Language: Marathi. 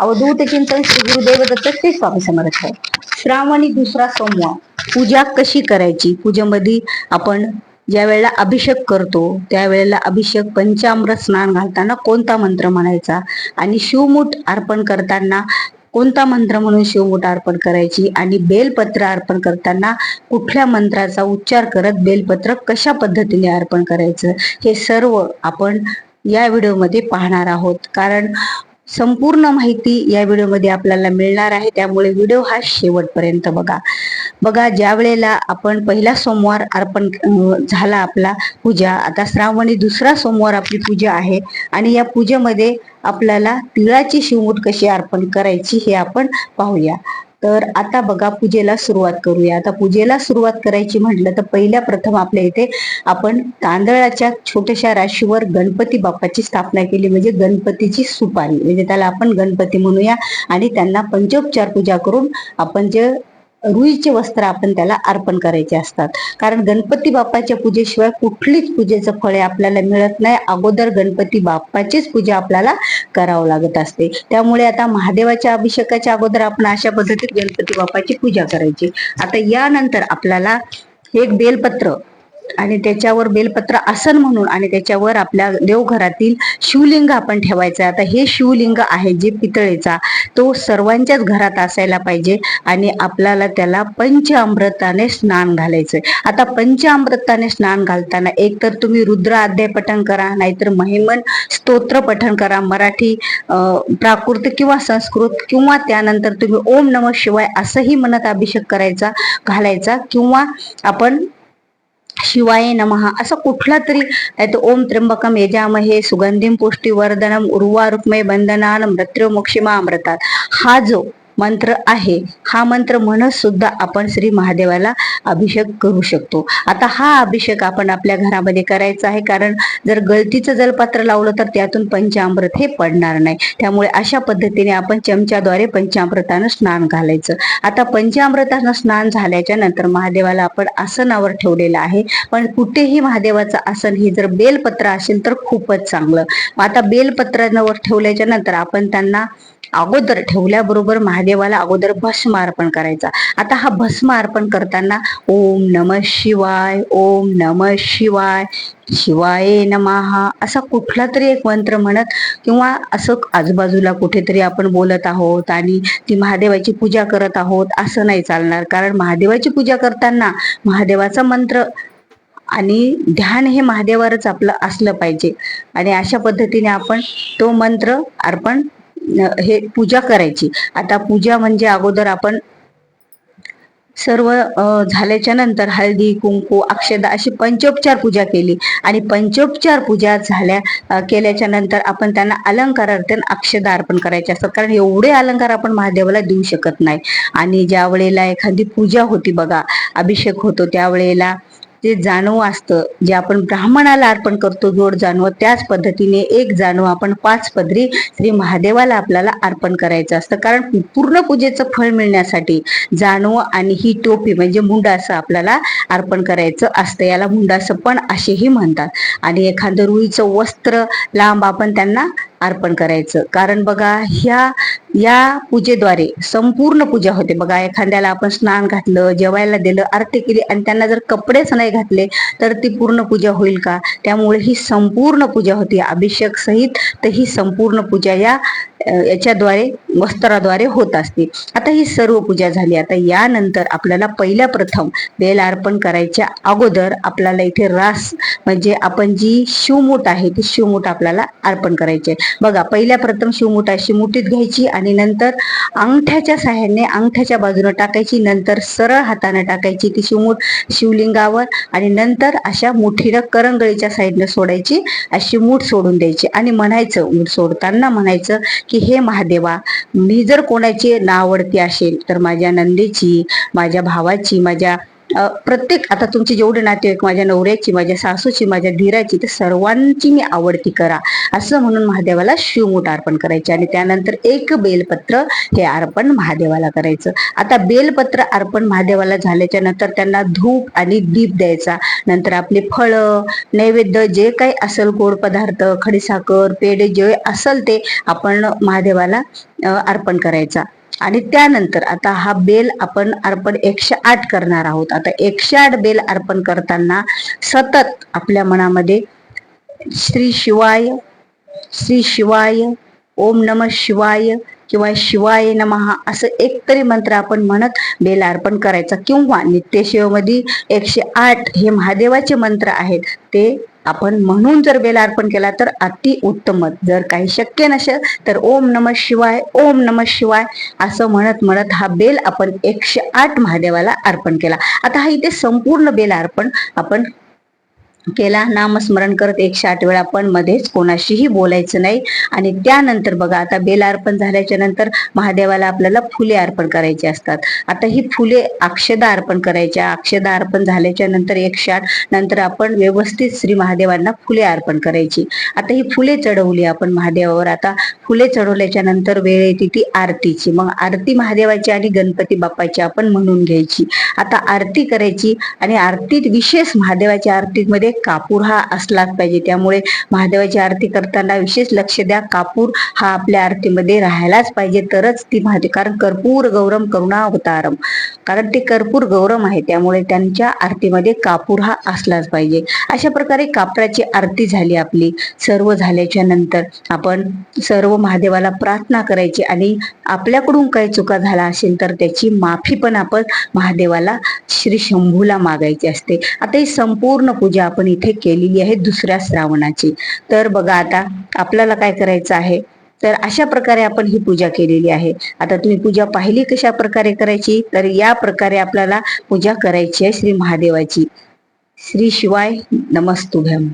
अवधूत चिंतन श्री गुरुदेव दत्त ते स्वामी समर्थ. श्रावणी दुसरा सोमवार. पूजा कशी करायची? पूजेमध्ये आपण ज्या वेळेला अभिषेक करतो त्यावेळेला अभिषेक पंचामृत स्नान घालताना कोणता मंत्र म्हणायचा? आणि शिवमूठ अर्पण करताना कोणता मंत्र म्हणून शिवमूठ अर्पण करायची? आणि बेलपत्र अर्पण करताना कुठल्या मंत्राचा उच्चार करत बेलपत्र कशा पद्धतीने अर्पण करायचं? हे सर्व आपण या व्हिडिओमध्ये पाहणार आहोत. कारण संपूर्ण माहिती या व्हिडिओमध्ये आपल्याला मिळणार आहे. त्यामुळे व्हिडिओ हा शेवटपर्यंत बघा. बघा ज्या वेळेला आपण पहिला सोमवार अर्पण झाला आपला पूजा आता श्रावणी दुसरा सोमवार आपली पूजा आहे आणि या पूजेमध्ये आपल्याला तिळाची शिवमूठ कशी अर्पण करायची हे आपण पाहूया. तर आता बघा पूजेला सुरुवात करूया. आता पूजेला सुरुवात करायची म्हटलं तर पहिल्या प्रथम आपल्या इथे आपण तांदळाच्या छोट्याशा राशीवर गणपती बाप्पाची स्थापना केली. म्हणजे गणपतीची सुपारी. म्हणजे त्याला आपण गणपती म्हणूया आणि त्यांना पंचोपचार पूजा करून आपण जे रुईचे वस्त्र आपण त्याला अर्पण करायचे असतात. कारण गणपती बाप्पाच्या पूजेशिवाय कुठलीच पूजेचं फळे आपल्याला मिळत नाही. अगोदर गणपती बाप्पाचीच पूजा आपल्याला करावं लागत असते. त्यामुळे आता महादेवाच्या अभिषेकाच्या अगोदर आपण अशा पद्धतीत गणपती बाप्पाची पूजा करायची. आता यानंतर आपल्याला एक बेलपत्र आणि त्याच्यावर बेलपत्र आसन म्हणून आणि त्याच्यावर आपल्या देवघरातील शिवलिंग आपण ठेवायचं आता हे शिवलिंग आहे जे पितळेचा. तो सर्वांच्याच घरात असायला पाहिजे आणि आपल्याला त्याला पंचामृताने स्नान घालायचंय आता पंचामृताने स्नान घालताना एक तर तुम्ही रुद्र अध्याय पठण करा नाहीतर महिमन स्तोत्र पठण करा मराठी प्राकृत किंवा संस्कृत किंवा त्यानंतर तुम्ही ओम नम शिवाय असंही मनात अभिषेक करायचा घालायचा किंवा आपण शिवाय नमः. असा कुठला तरी तो ओम त्र्यंबकम यजामहे सुगंधिम पुष्टीवर्धनम उर्वा रुक्मय बंधनान मृत्यू मोक्षिमा अमृतात हा जो मंत्र आहे. हा मंत्र म्हणत सुद्धा आपण श्री महादेवाला अभिषेक करू शकतो. आता हा अभिषेक आपण आपल्या घरामध्ये करायचा आहे. कारण जर गळतीचं जलपात्र लावलं तर त्यातून पंचामृत हे पडणार नाही. त्यामुळे अशा पद्धतीने आपण चमच्याद्वारे पंचामृतानं स्नान घालायचं. आता पंचामृतानं स्नान झाल्याच्यानंतर महादेवाला आपण आसनावर ठेवलेलं आहे. पण कुठेही महादेवाचं आसन हे जर बेलपत्र असेल तर खूपच चांगलं. आता बेलपत्रांवर ठेवल्याच्या नंतर आपण त्यांना अगोदर ठेवल्याबरोबर महादेवाला अगोदर भस्म अर्पण करायचा. आता हा भस्म अर्पण करताना ओम नम शिवाय ओम नम शिवाय शिवाय नमहा असा कुठला तरी एक मंत्र म्हणत किंवा असं आजूबाजूला कुठेतरी आपण बोलत आहोत आणि ती महादेवाची पूजा करत आहोत असं नाही चालणार. कारण महादेवाची पूजा करताना महादेवाचा मंत्र आणि ध्यान हे महादेवावरच आपलं असलं पाहिजे. आणि अशा पद्धतीने आपण तो मंत्र अर्पण हे पूजा करायची. आता पूजा म्हणजे अगोदर आपण सर्व झाल्याच्यानंतर हळदी कुंकू अक्षदा अशी पंचोपचार पूजा केली. आणि पंचोपचार पूजा झाल्या केल्याच्यानंतर आपण त्यांना अलंकारार्थ अक्षदा अर्पण करायचे असतात. कारण एवढे अलंकार आपण महादेवाला देऊ शकत नाही. आणि ज्या वेळेला एखादी पूजा होती बघा अभिषेक होतो त्यावेळेला जे जानवं असतं जे आपण ब्राह्मणाला अर्पण करतो जोड जानव त्याच पद्धतीने एक जानव आपण पाच पदरी श्री महादेवाला आपल्याला अर्पण करायचं असतं. कारण पूर्ण पूजेचं फळ मिळण्यासाठी जानव आणि ही टोपी म्हणजे मुंडासं आपल्याला अर्पण करायचं असतं. याला मुंडासं पण असेही म्हणतात. आणि एखादं रुईचं वस्त्र लांब आपण त्यांना अर्पण करायचं. कारण बघा ह्या या पूजेद्वारे संपूर्ण पूजा होते. बघा एखाद्याला आपण स्नान घातलं जेवायला दिलं आरती केली आणि त्यांना जर कपडेच नाही घातले तर ती पूर्ण पूजा होईल का? त्यामुळे ही संपूर्ण पूजा होती. अभिषेक सहित तर ही संपूर्ण पूजा या याच्याद्वारे वस्त्राद्वारे होत असते. आता ही सर्व पूजा झाली. आता यानंतर आपल्याला पहिल्या प्रथम बेल अर्पण करायच्या अगोदर आपल्याला इथे रास म्हणजे आपण जी शिवमूठ आहे ती शिवमूठ आपल्याला अर्पण करायची आहे. बघा पहिल्या प्रथम शिवमूठ अशी मुठीत घ्यायची आणि नंतर अंगठ्याच्या साह्याने अंगठ्याच्या बाजूने टाकायची नंतर सरळ हाताने टाकायची ती शिवमूठ शिवलिंगावर आणि नंतर अशा मुठीनं करंगळीच्या साईडने सोडायची. अशी मूठ सोडून द्यायची आणि म्हणायचं मूठ सोडताना म्हणायचं की हे महादेवा मी जर कोणाची नावडती असेल तर माझ्या नंदेची माझ्या भावाची माझ्या प्रत्येक आता तुमचे जेवढे नातेवाईक माझ्या नवऱ्याची माझ्या सासूची माझ्या धीराची तर सर्वांची मी आवडती करा. असं म्हणून महादेवाला शिवमूठ अर्पण करायचे आणि त्यानंतर एक बेलपत्र हे अर्पण महादेवाला करायचं. आता बेलपत्र अर्पण महादेवाला झाल्याच्यानंतर त्यांना धूप आणि दीप द्यायचा. नंतर आपले फळं नैवेद्य जे काही असेल गोड पदार्थ खडीसाखर पेढे जे असेल ते आपण महादेवाला अर्पण करायचा. आणि त्यानंतर आता हा बेल आपण अर्पण एकशे आठ करणार आहोत. आता एकशे आठ बेल अर्पण करताना सतत आपल्या मनामध्ये श्री शिवाय श्री शिवाय ओम नम शिवाय किंवा शिवाय नमहा असं एकतरी मंत्र आपण म्हणत बेल अर्पण करायचा. किंवा नित्यशिवमध्ये एकशे आठ हे महादेवाचे मंत्र आहेत ते आपण म्हणून जर बेल अर्पण केला तर अति उत्तमच. जर काही शक्य नसेल तर ओम नम शिवाय ओम नम शिवाय असं म्हणत म्हणत हा बेल आपण एकशे आठ महादेवाला अर्पण केला. आता हा इथे संपूर्ण बेल अर्पण आपण केला. नामस्मरण करत एकशे आठ वेळा पण मध्येच कोणाशीही बोलायचं नाही. आणि त्यानंतर बघा आता बेल अर्पण झाल्याच्यानंतर महादेवाला आपल्याला फुले अर्पण करायची असतात. आता ही फुले अक्षदा अर्पण करायच्या. अक्षदा अर्पण झाल्याच्यानंतर एकशे आठ नंतर आपण व्यवस्थित श्री महादेवांना फुले अर्पण करायची. आता ही फुले चढवली आपण महादेवावर. आता फुले चढवल्याच्या नंतर वेळ येते ती आरतीची. मग आरती महादेवाची आणि गणपती बाप्पाची आपण म्हणून घ्यायची. आता आरती करायची आणि आरतीत विशेष महादेवाच्या आरतीमध्ये कापूर हा असलाच पाहिजे. त्यामुळे महादेवाची आरती करताना विशेष लक्ष द्या. कापूर हा आपल्या आरतीमध्ये राहायलाच पाहिजे. तरच ती महादेव कारण कर्पूर गौरम करुणा अवतारम. कारण ते कर्पूर गौरम आहे. त्यामुळे त्यांच्या आरतीमध्ये कापूर हा असलाच पाहिजे. अशा प्रकारे कापराची आरती झाली आपली. सर्व झाल्याच्यानंतर आपण सर्व महादेवाला प्रार्थना करायची आणि आपल्याकडून काही चुका झाला असेल तर त्याची माफी पण आपण महादेवाला श्री शंभूला मागायची असते. आता ही संपूर्ण पूजा आपण इथे केलेली आहे दुसऱ्या श्रावणाची. तर बघा आता आपल्याला काय करायचं आहे? तर अशा प्रकारे आपण ही पूजा केलेली आहे. आता तुम्ही पूजा पाहिली कशा प्रकारे करायची? तर या प्रकारे आपल्याला पूजा करायची आहे श्री महादेवाची. श्री शिवाय नमस्तुभ्यम.